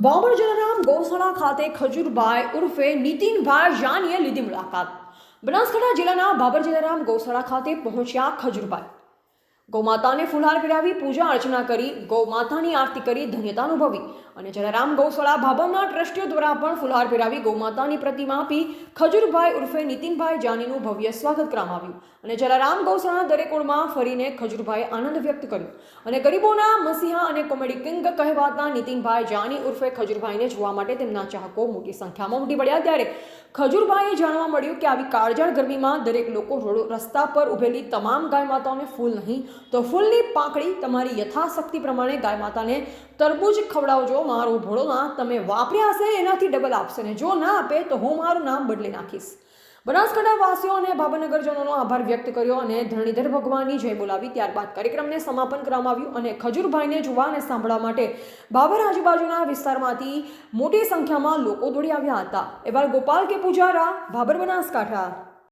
બાબર જલારામ ગૌશાળા ખાતે ખજૂરભાઈ ઉર્ફે નીતિનભાઈ જાનીએ લીધી મુલાકાત. બનાસકાંઠા જિલ્લાના બાબર જલારામ ગૌશાળા ખાતે પહોંચ્યા ખજૂરભાઈ ગૌમાતાને ફુલહાર પહેરાવી પૂજા અર્ચના કરી, ગૌમાતાની આરતી કરી, ધન્યતા અનુભવી. અને જલારામ ગૌશાળા ભાભાના ટ્રસ્ટીઓ દ્વારા પણ ફુલહાર પહેરાવી ગૌમાતાની પ્રતિમા આપી, ખજુરભાઈ ઉર્ફે નીતિનભાઈ જાનીનું ભવ્ય સ્વાગત કરવામાં આવ્યું. અને જલારામ ગૌશાળાના દરેક ઓળમાં ફરીને ખજુરભાઈ આનંદ વ્યક્ત કર્યો. અને ગરીબોના મસીહા અને કોમેડી કિંગ કહેવાતા નીતિનભાઈ જાની ઉર્ફે ખજુરભાઈને જોવા માટે તેમના ચાહકો મોટી સંખ્યામાં ઉમટી પડ્યા. ત્યારે ખજુરભાઈએ જાણવા મળ્યું કે આવી કાળજાળ ગરમીમાં દરેક લોકો રસ્તા પર ઉભેલી તમામ ગાય માતાઓને ફૂલ નહીં તો ફૂલની પાંખડી તમારી યથાશક્તિ પ્રમાણે ગાય માતાને તરબૂજ ખવડાવજો. મારો ભોળો તમે વાપર્યા હશે, એનાથી ડબલ આપશે. ને જો ના આપે, તો હું મારું નામ બદલી નાખીશ. બનાસકાંઠા વાસીઓ અને ભાવનગરજનોનો આભાર વ્યક્ત કર્યો અને ધરણીધર ભગવાનની જય બોલાવી. ત્યારબાદ કાર્યક્રમને સમાપન કરવામાં આવ્યું અને ખજૂરભાઈને જોવા અને સાંભળવા માટે બાબર આજુબાજુના વિસ્તારમાંથી મોટી સંખ્યામાં લોકો દોડી આવ્યા હતા. એવા ગોપાલ કે પૂજારા ભાબર બનાસકાંઠા.